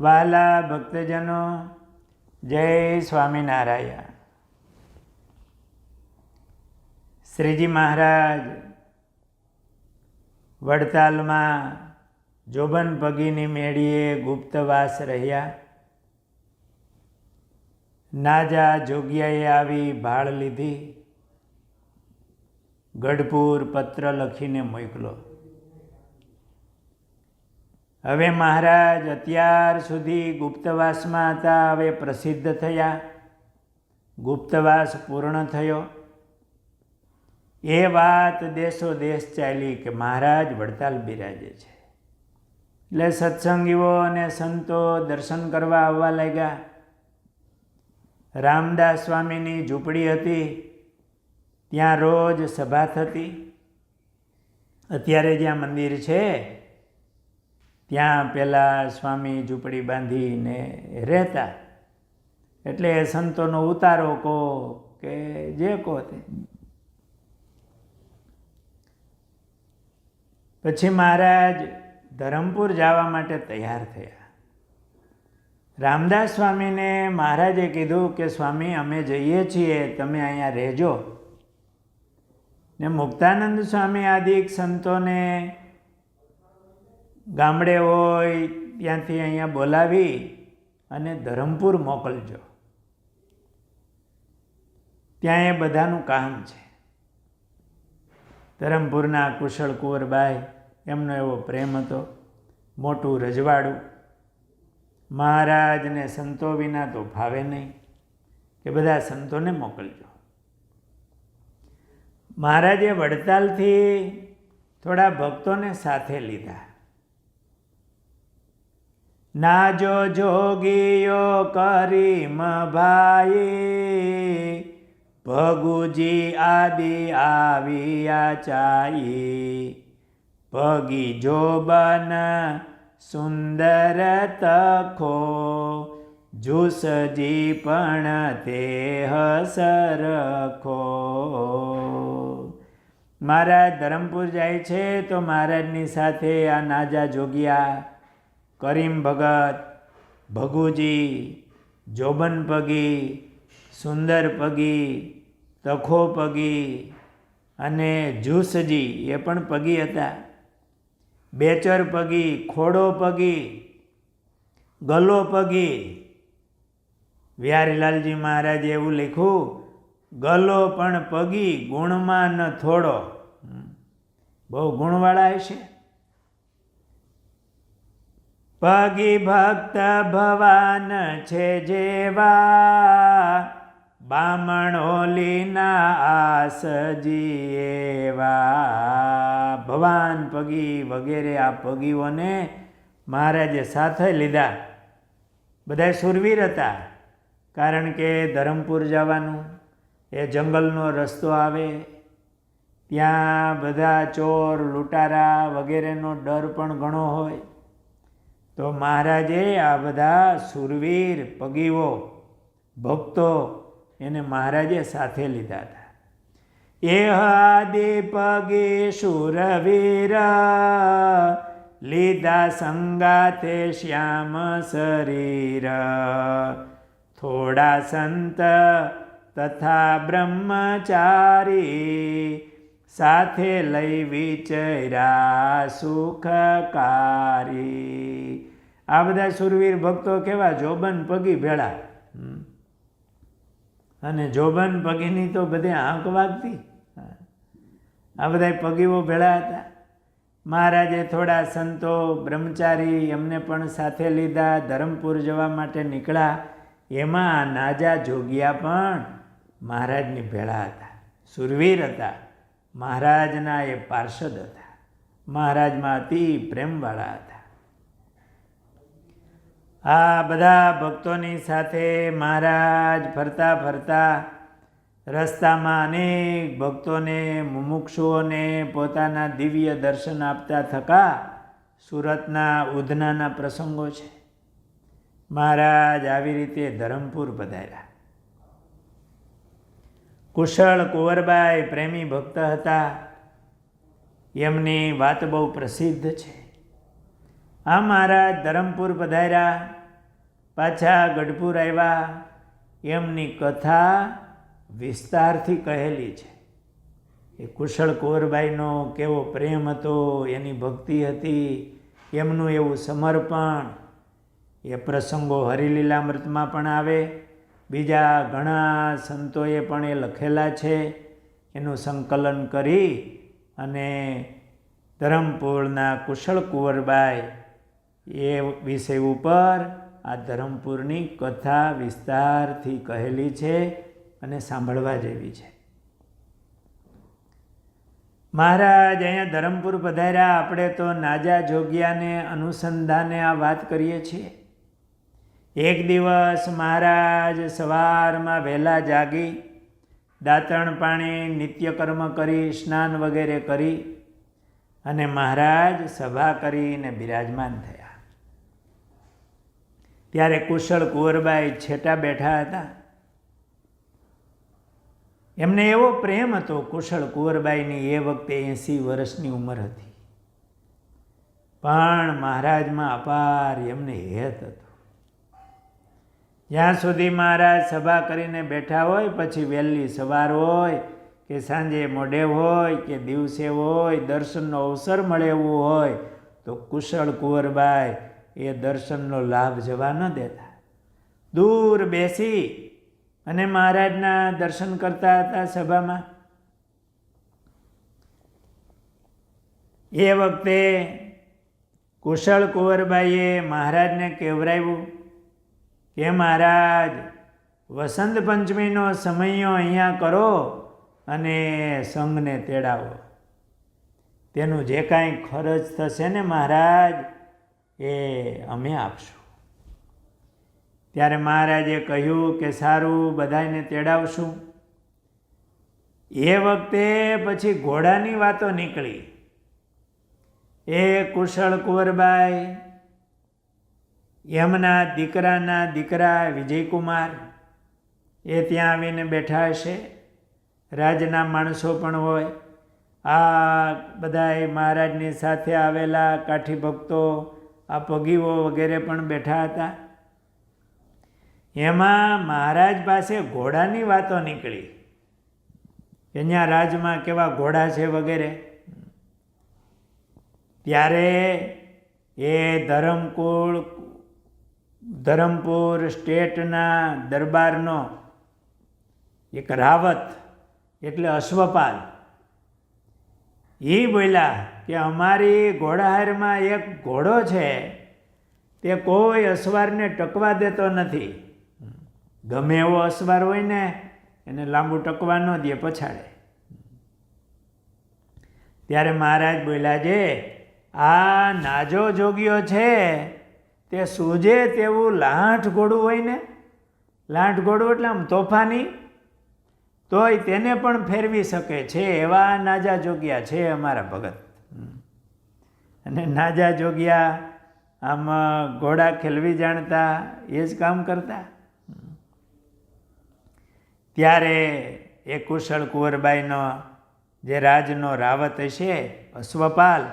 વાલા ભક્તજનો, જય સ્વામિનારાયણ. શ્રીજી મહારાજ, વડતાલમાં જોબન પગીની મેળીએ ગુપ્તવાસ રહ્યા. નાજા જોગિયાએ આવી ભાળ લીધી. ગઢપુર પત્ર લખીને મોકલો. હવે મહારાજ, અત્યાર સુધી ગુપ્તવાસમાં હતા, હવે પ્રસિદ્ધ થયા. ગુપ્તવાસ પૂર્ણ થયો. એ વાત દેશો દેશ ચાલી કે મહારાજ વડતાલ બિરાજે છે. એટલે સત્સંગીઓ અને સંતો દર્શન કરવા આવવા લાગ્યા. રામદાસ સ્વામીની ઝૂંપડી હતી. ત્યાં રોજ સભા થતી. અત્યારે જ્યાં મંદિર છે ત્યાં પહેલાં સ્વામી ઝૂંપડી બાંધીને રહેતા. એટલે સંતોનો ઉતારો કહો કે જે કહો તે. પછી મહારાજ ધરમપુર જવા માટે તૈયાર થયા. રામદાસ સ્વામીને મહારાજે કીધું કે, સ્વામી, અમે જઈએ છીએ, તમે અહીંયા રહેજો. ને મુક્તાનંદ સ્વામી આદિક સંતોને ગામડે હોય, ત્યાંથી અહીંયા બોલાવી અને ધરમપુર મોકલજો. ત્યાં એ બધાનું કામ છે. ધરમપુરના કુશળ કુંવરબાઈ, એમનો એવો પ્રેમ હતો, મોટું રજવાડું. મહારાજને સંતો વિના તો ફાવે નહીં, કે બધા સંતોને મોકલજો. મહારાજે વડતાલથી થોડા ભક્તોને સાથે લીધા. નાજો જોગીયો કરીમ ભાઈ, ભગુજી આદિ આવ્યા ચાઈ. ભગી જોબન સુંદર તખો, જુસજી પણ તે હસરખો મહારાજ ધરમપુર જાય છે તો મહારાજની સાથે આ નાજા જોગિયા કરીમ ભગત, ભગુજી, જોબન પગી, સુંદર પગી, તખો પગી અને જુસજી એ પણ પગી હતા. બેચર પગી, ખોડો પગી ગલો પગી. વ્યારીલાલજી મહારાજે એવું લખ્યું ગલો પણ પગી ગુણમાં ન થોડો. બહુ ગુણવાળા હશે? પગી ભક્ત ભવાન છે જેવા. બામણોલીના આસજી એવા ભવાન પગી વગેરે આ પગીઓને મહારાજે સાથે લીધા. બધા સુરવીર હતા. કારણ કે ધરમપુર જવાનું, એ જંગલનો રસ્તો આવે. ત્યાં બધા ચોર, લૂંટારા વગેરેનો ડર પણ ઘણો હોય. તો મહારાજે આ બધા સુરવીર, પગીઓ, ભક્તો એને મહારાજે સાથે લીધા હતા. એ હાદે પગે સુરવીર, લીધા સંગાતે શ્યામ શરીર. થોડા સંત તથા બ્રહ્મચારી સાથે લઈ વિચર્યા સુખકારી. આ બધા સુરવીર ભક્તો કેવા? જોબન, પગી, ભેળા. અને જોબન, પગીની તો બધે આંક વાગતી. આ બધા પગીઓ ભેળા હતા. મહારાજે થોડા સંતો, બ્રહ્મચારી એમને પણ સાથે લીધા, ધરમપુર જવા માટે નીકળ્યા. એમાં નાજા જોગિયા પણ મહારાજની ભેળા હતા. સુરવીર હતા. મહારાજના એ પાર્ષદ હતા. મહારાજમાં અતિ પ્રેમવાળા હતા. આ બધા ભક્તોની સાથે મહારાજ ફરતા ફરતા રસ્તામાં અનેક ભક્તોને, મુમુક્ષુઓને પોતાના દિવ્ય દર્શન આપતા થકા સુરતના ઉધનાના પ્રસંગો છે. મહારાજ આવી રીતે ધરમપુર પધાર્યા. કુશળ કુંવરબાઈ પ્રેમી ભક્ત હતા. એમની વાત બહુ પ્રસિદ્ધ છે. આ મહારાજ ધરમપુર પધાર્યા, પાછા ગઢપુર આવ્યા. એમની કથા વિસ્તારથી કહેલી છે. એ કુશળ કુંવરબાઈનો કેવો પ્રેમ હતો, એની ભક્તિ હતી, એમનું એવું સમર્પણ. એ પ્રસંગો હરિલીલામૃતમાં પણ આવે. બીજા ઘણા સંતોએ પણ એ લખેલા છે. એનું સંકલન કરી અને ધરમપુરના કુશળ કુંવરબાઈ એ વિષય ઉપર આ ધરમપુરની કથા વિસ્તારથી કહેલી છે અને સાંભળવા જેવી છે. મહારાજ, અહીંયા ધરમપુર પધાર્યા, આપણે તો નાજા જોગ્યાને અનુસંધાને આ વાત કરીએ છીએ. એક દિવસ મહારાજ સવારમાં વહેલા જાગી, દાંતણ પાણી નિત્યકર્મ કરી, સ્નાન વગેરે કરી અને મહારાજ સભા કરીને બિરાજમાન થયા. ત્યારે કુશળ કુંવરબાઈ છેટા બેઠા હતા. એમને એવો પ્રેમ હતો, કુશળ કુંવરબાઈની એ વખતે એંસી વર્ષની ઉંમર હતી. પણ મહારાજમાં અપાર એમને હેત હતો. જ્યાં સુધી મહારાજ સભા કરીને બેઠા હોય, પછી વહેલી સવાર હોય, કે સાંજે મોડે હોય, કે દિવસે હોય, દર્શનનો અવસર મળે એવું હોય, તો કુશળ કુંવરબાઈ એ દર્શનનો લાભ જવા ન દેતા. દૂર બેસી અને મહારાજના દર્શન કરતા હતા સભામાં. એ વખતે કુશળ કુંવરબાઈએ મહારાજને કેવરાવ્યું કે, મહારાજ, વસંત પંચમીનો સમયો અહીંયા કરો અને સંઘને તેડાવો. તેનું જે કાંઈ ખર્ચ થશે ને, મહારાજ એ અમે આપશું. ત્યારે મહારાજે કહ્યું કે સારું બધાને તેડાવશું. એ વખતે પછી ઘોડાની વાતો નીકળી. એ કુશળ કુંવરબાઈ એમના દીકરાના દીકરા વિજયકુમાર, એ ત્યાં આવીને બેઠા હશે. રાજના માણસો પણ હોય. આ બધાએ મહારાજની સાથે આવેલા કાઠી ભક્તો આ પગીઓ વગેરે પણ બેઠા હતા. એમાં મહારાજ પાસે ઘોડાની વાતો નીકળી. અહીંયા રાજમાં કેવા ઘોડા છે વગેરે. ત્યારે એ ધરમકુળ, ધરમપુર સ્ટેટના દરબારનો એક રાવત, એટલે અશ્વપાલ એ બોલ્યા કે અમારી ઘોડાહારમાં એક ઘોડો છે, તે કોઈ અસવારને ટકવા દેતો નથી. ગમે એવો અસવાર હોય ને, એને લાંબુ ટકવા ન દે પછાડે. ત્યારે મહારાજ બોલ્યા જે, આ નાજો જોગ્યો છે, તે સૂજે તેવું લાંઠ ઘોડું હોય ને? લાંઠ ઘોડું એટલે આમ તોફાની? તોય તેને પણ ફેરવી શકે છે, એવા નાજા જોગ્યા છે અમારા ભગત. અને નાજા જોગ્યા આમાં ઘોડા ખેલવી જાણતા એ જ કામ કરતા. ત્યારે એ કુશળ કુંવરબાઈનો જે રાજનો રાવત હશે, અશ્વપાલ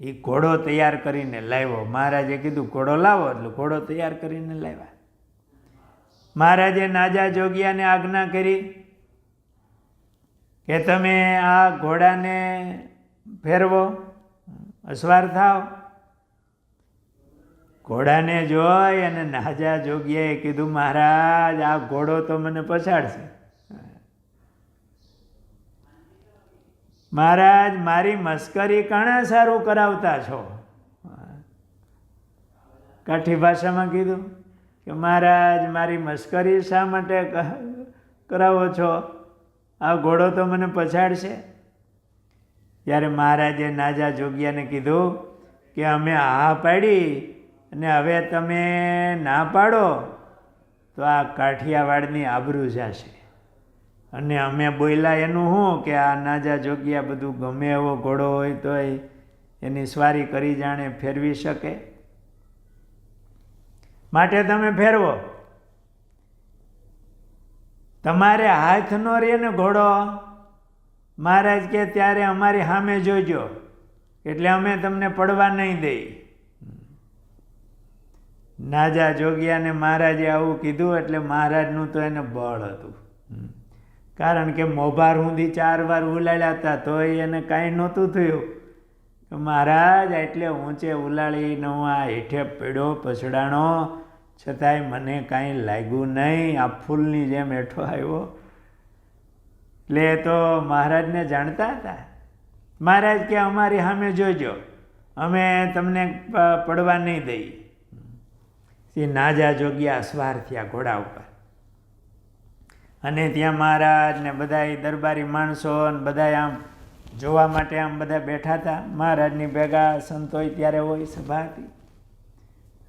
એ ઘોડો તૈયાર કરીને લાવ્યો. મહારાજે કીધું, ઘોડો લાવો. એટલે ઘોડો તૈયાર કરીને લાવ્યા. મહારાજે નાજા જોગિયાને આજ્ઞા કરી કે, તમે આ ઘોડાને ફેરવો. અસવાર થાવ. ઘોડાને જોઈ અને નાજા જોગીએ કીધું, મહારાજ, આ ઘોડો તો મને પછાડશે. મહારાજ, મારી મસ્કરી કાણા સારું કરાવતા છો? કાઠી ભાષામાં કીધું કે, મહારાજ, મારી મસ્કરી શા માટે કરાવો છો? આ ઘોડો તો મને પછાડશે. ત્યારે મહારાજે નાજા જોગિયાને કીધું કે અમે હા પાડી અને હવે તમે ના પાડો તો આ કાઠિયાવાડની આબરૂ જશે. અને અમે બોલ્યા એનું શું કે આ નાજા જોગ્યા બધું ગમે એવો ઘોડો હોય તોય એની સ્વારી કરી જાણે ફેરવી શકે. માટે તમે ફેરવો. તમારે હાથ નો રે ને ઘોડો. મહારાજ કે, ત્યારે અમારી સામે જોજો, એટલે અમે તમને પડવા નહીં દઈ. નાજા જોગિયાને મહારાજે આવું કીધું, એટલે મહારાજનું તો એને બળ હતું. કારણ કે મોભાર સુધી ચાર વાર ઉલાળ્યા હતા, તોય એને કાંઈ નહોતું થયું. મહારાજ એટલે ઊંચે ઉલાળીને હું આ હેઠે પીડો પછડાણો, છતાંય મને કાંઈ લાગ્યું નહીં, આ ફૂલની જેમ હેઠો આવ્યો. એટલે તો મહારાજને જાણતા હતા? મહારાજ કે, અમારી સામે જોજો. અમે તમને પડવા નહીં દઈએ. એ નાજા જોગ્યા અસવાર થયા ઘોડા ઉપર. અને ત્યાં મહારાજ ને બધા દરબારી માણસો ને બધા આમ જોવા માટે આમ બધા બેઠા હતા. મહારાજની ભેગા સંતોય ત્યારે હોય સભા હતી.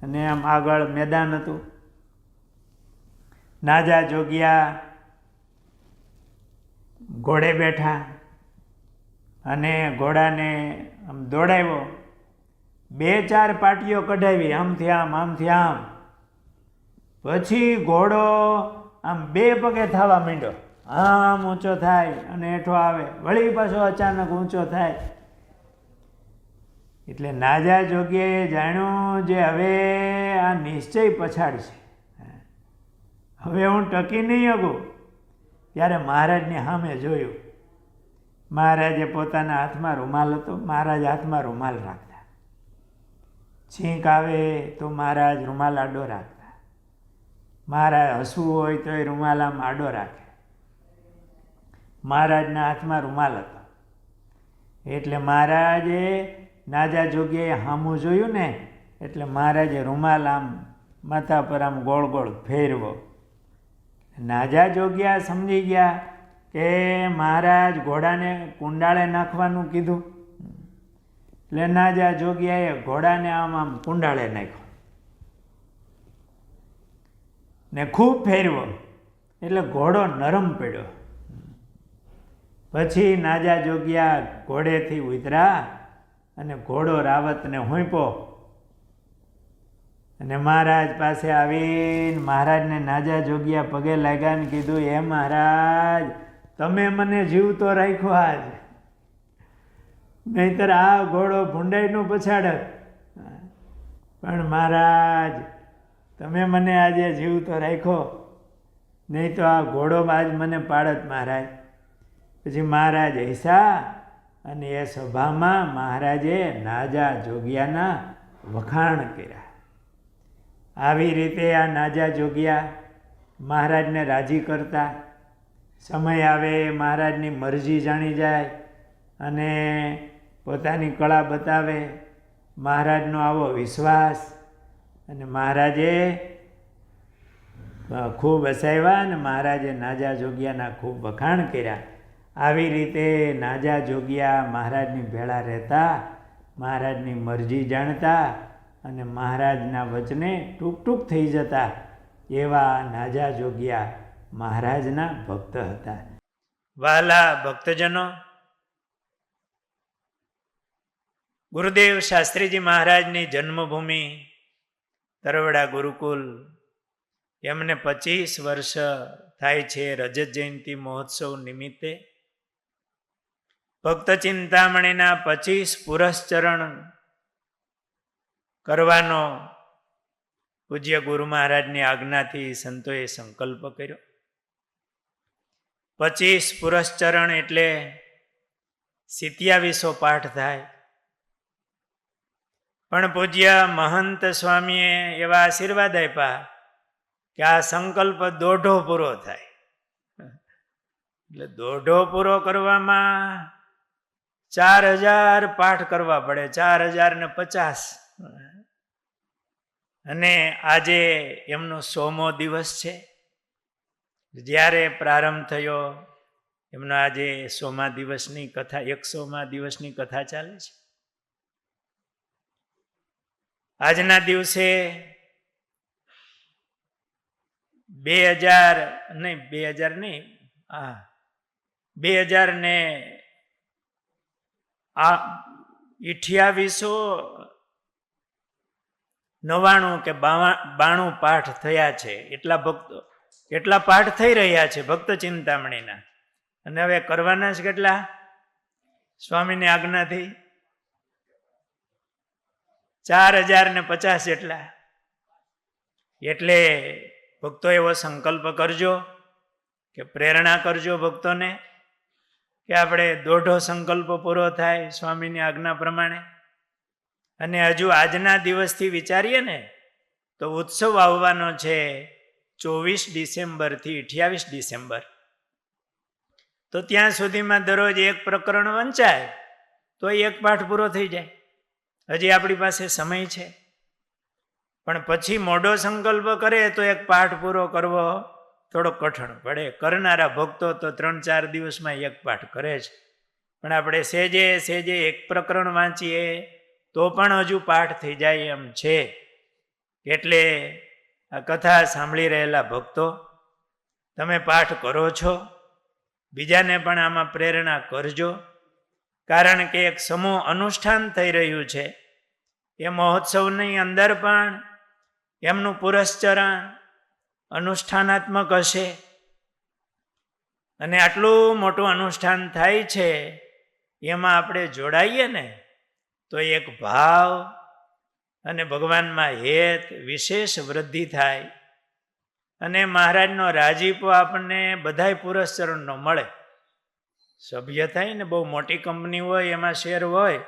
અને આમ આગળ મેદાન હતું. નાજા જોગ્યા ઘોડે બેઠા અને ઘોડાને આમ દોડાવ્યો. બે ચાર પાટીઓ કઢાવી, આમથી આમ આમથી આમ. પછી ઘોડો આમ બે પગે થવા માંડ્યો. આમ ઊંચો થાય અને હેઠો આવે. વળી પાછો અચાનક ઊંચો થાય. એટલે નાજા જોગીએ જાણ્યું જે હવે આ નિશ્ચય પછાડશે. હવે હું ટકી નહીં શકું ત્યારે મહારાજની સામે જોયું. મહારાજે પોતાના હાથમાં રૂમાલ હતો. મહારાજ હાથમાં રૂમાલ રાખતા. છીંક આવે તો મહારાજ રૂમાલ આડો રાખતા. મહારાજ હસવું હોય તો એ રૂમાલ આમ આડો રાખે. મહારાજના હાથમાં રૂમાલ હતો. એટલે મહારાજે નાજા જોગ્યાએ હામું જોયું ને, એટલે મહારાજે રૂમાલ આમ માથા પર આમ ગોળ ગોળ ફેરવો. નાજા જોગ્યા, સમજી ગયા કે મહારાજ ઘોડાને કુંડાળે નાખવાનું કીધું. એટલે નાજા જોગ્યાએ ઘોડાને આમ આમ કુંડાળે નાખ્યો. ને ખૂબ ફેરવો. એટલે ઘોડો નરમ પડ્યો. પછી નાજા જોગ્યા ઘોડેથી ઉતરા અને ઘોડો રાવતને હોંપો અને મહારાજ પાસે આવીને મહારાજને નાજા જોગ્યા પગે લાગ્યા ને કીધું એ મહારાજ, તમે મને જીવતો રાખ્યો આજ. નહીતર આ ઘોડો ભૂંડાઈનો પછાડત પણ મહારાજ, તમે મને આજે જીવતો રાખ્યો. નહીં તો આ ઘોડો આજ મને પાડત મહારાજ. પછી મહારાજ હૈસા અને એ સભામાં મહારાજે નાજા જોગિયાના વખાણ કર્યા. આવી રીતે આ નાજા જોગ્યા, મહારાજને રાજી કરતા. સમય આવે, મહારાજની મરજી જાણી જાય અને પોતાની કળા બતાવે. મહારાજનો આવો વિશ્વાસ અને મહારાજે ખૂબ હસાવ્યા અને મહારાજે નાજા જોગ્યાના ખૂબ વખાણ કર્યા. આવી રીતે નાજા જોગ્યા, મહારાજની ભેળા રહેતા, મહારાજની મરજી જાણતા અને મહારાજના વચને ટૂંક ટૂંક થઈ જતા એવા નાજા જોગ્યા મહારાજના ભક્ત હતા. વાલા ભક્તજનો, ગુરુદેવ શાસ્ત્રીજી મહારાજની જન્મભૂમિ, તરવડા ગુરુકુલ, એમને પચીસ વર્ષ થાય છે રજત જયંતિ મહોત્સવ નિમિત્તે. ભક્ત ચિંતામણીના પચીસ પુરસ્ચરણ કરવાનો પૂજ્ય ગુરુ મહારાજની આજ્ઞાથી સંતોએ સંકલ્પ કર્યો. પચીસ પુરસ્ચરણ એટલે સિત્યાવીસો પાઠ થાય. પણ પૂજ્ય મહંત સ્વામીએ એવા આશીર્વાદ આપ્યા કે આ સંકલ્પ દોઢો પૂરો થાય. એટલે દોઢો પૂરો કરવામાં ચાર હજાર પાઠ કરવા પડે, ચાર હજાર ને પચાસ. અને આજે એમનો સોમો દિવસ છે. જ્યારે પ્રારંભ થયો, એમનો આજે સોમા દિવસની કથા એકસોમા દિવસની કથા ચાલે છે. આજના દિવસે બે હજાર, નહીં, બે હજાર નહીં હા બે હજાર ને આ, અઠ્યાવીસો નવ્વાણું કે બાણું પાઠ થયા છે, એટલા ભક્તો, એટલા પાઠ થઈ રહ્યા છે ભક્ત ચિંતામણીના. અને હવે કરવાના છે કેટલા? સ્વામીની આજ્ઞાથી ચાર હજાર ને પચાસ એટલા એટલે ભક્તો એવો સંકલ્પ કરજો કે પ્રેરણા કરજો ભક્તોને કે આપણે દોઢો સંકલ્પ પૂરો થાય સ્વામીની આજ્ઞા પ્રમાણે. અને હજુ આજના દિવસથી વિચારીએ ને, તો ઉત્સવ આવવાનો છે ચોવીસ ડિસેમ્બરથી અઠ્યાવીસ ડિસેમ્બર. તો ત્યાં સુધીમાં દરરોજ એક પ્રકરણ વંચાય, તો એક પાઠ પૂરો થઈ જાય. હજી આપણી પાસે સમય છે. પણ પછી મોડો સંકલ્પ કરે તો એક પાઠ પૂરો કરવો થોડો કઠણ પડે. કરનારા ભક્તો તો ત્રણ ચાર દિવસમાં એક પાઠ કરે છે પણ આપણે સેજે સેજે એક પ્રકરણ વાંચીએ તો પણ હજુ પાઠ થઈ જાય એમ છે. એટલે આ કથા સાંભળી રહેલા ભક્તો, તમે પાઠ કરો છો, બીજાને પણ આમાં પ્રેરણા કરજો, કારણ કે એક સમૂહ અનુષ્ઠાન થઈ રહ્યું છે. એ મહોત્સવની અંદર પણ એમનું પુરસ્ચરણ અનુષ્ઠાનાત્મક હશે. અને આટલું મોટું અનુષ્ઠાન થાય છે, એમાં આપણે જોડાઈએ ને? તો એક ભાવ અને ભગવાનમાં હેત વિશેષ વૃદ્ધિ થાય. અને મહારાજનો રાજીપો આપણને બધાય પુરસ્ચરણનો મળે. સભ્ય થાય ને બહુ મોટી કંપની હોય, એમાં શેર હોય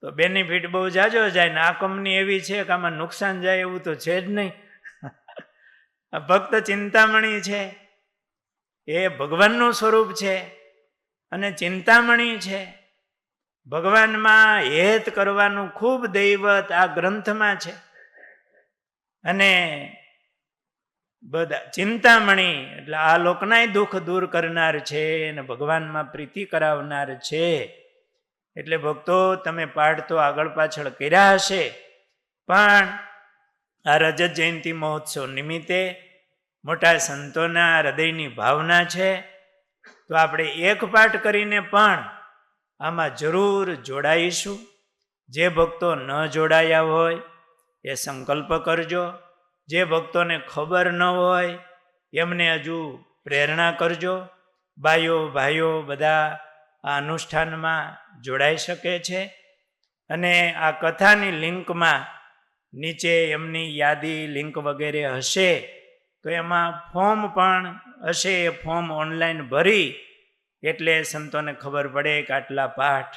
તો બેનિફિટ બહુ જાજો જાય ને આ કંપની એવી છે કે આમાં નુકસાન જાય એવું તો છે જ નહીં. આ ભક્ત ચિંતામણી છે. એ ભગવાનનું સ્વરૂપ છે અને ચિંતામણી છે. ભગવાનમાં હેત કરવાનું ખૂબ દૈવત આ ગ્રંથમાં છે. અને બધા ચિંતામણી, એટલે આ લોકનાય દુઃખ દૂર કરનાર છે અને ભગવાનમાં પ્રીતિ કરાવનાર છે. એટલે ભક્તો, તમે પાઠ તો આગળ પાછળ કર્યા હશે, પણ આ રજત જયંતિ મહોત્સવ નિમિત્તે મોટા સંતોના હૃદયની ભાવના છે. તો આપણે એક પાઠ કરીને પણ આમાં જરૂર જોડાઈશું. જે ભક્તો ન જોડાયા હોય, એ સંકલ્પ કરજો. જે ભક્તોને ખબર ન હોય, એમને હજુ પ્રેરણા કરજો. ભાઈઓ ભાઈઓ બધા આ અનુષ્ઠાનમાં જોડાઈ શકે છે. અને આ કથાની લિંકમાં નીચે એમની યાદી લિંક વગેરે હશે, તો એમાં ફોર્મ પણ હશે. એ ફોર્મ ઓનલાઈન ભરી એટલે સંતોને ખબર પડે કે આટલા પાઠ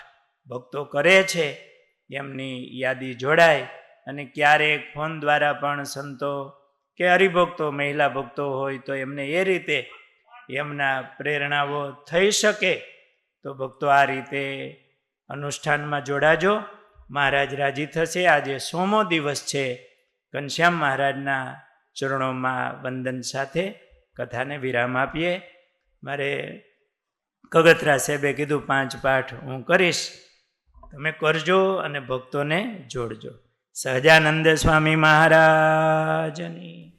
ભક્તો કરે છે, એમની યાદી જોડાય અને ક્યારેક ફોન દ્વારા પણ સંતો કે હરિભક્તો, મહિલા ભક્તો હોય તો એમને એ રીતે એમના પ્રેરણાઓ થઈ શકે. તો ભક્તો આ રીતે અનુષ્ઠાનમાં જોડાજો. મહારાજ રાજી થશે. આજે સોમો દિવસ છે. ઘનશ્યામ મહારાજના ચરણોમાં વંદન સાથે કથાને વિરામ આપીએ. મારે કગતરા સાહેબે કીધું, પાંચ પાઠ હું કરીશ. તમે કરજો અને ભક્તોને જોડજો. સહજાનંદ સ્વામી મહારાજની.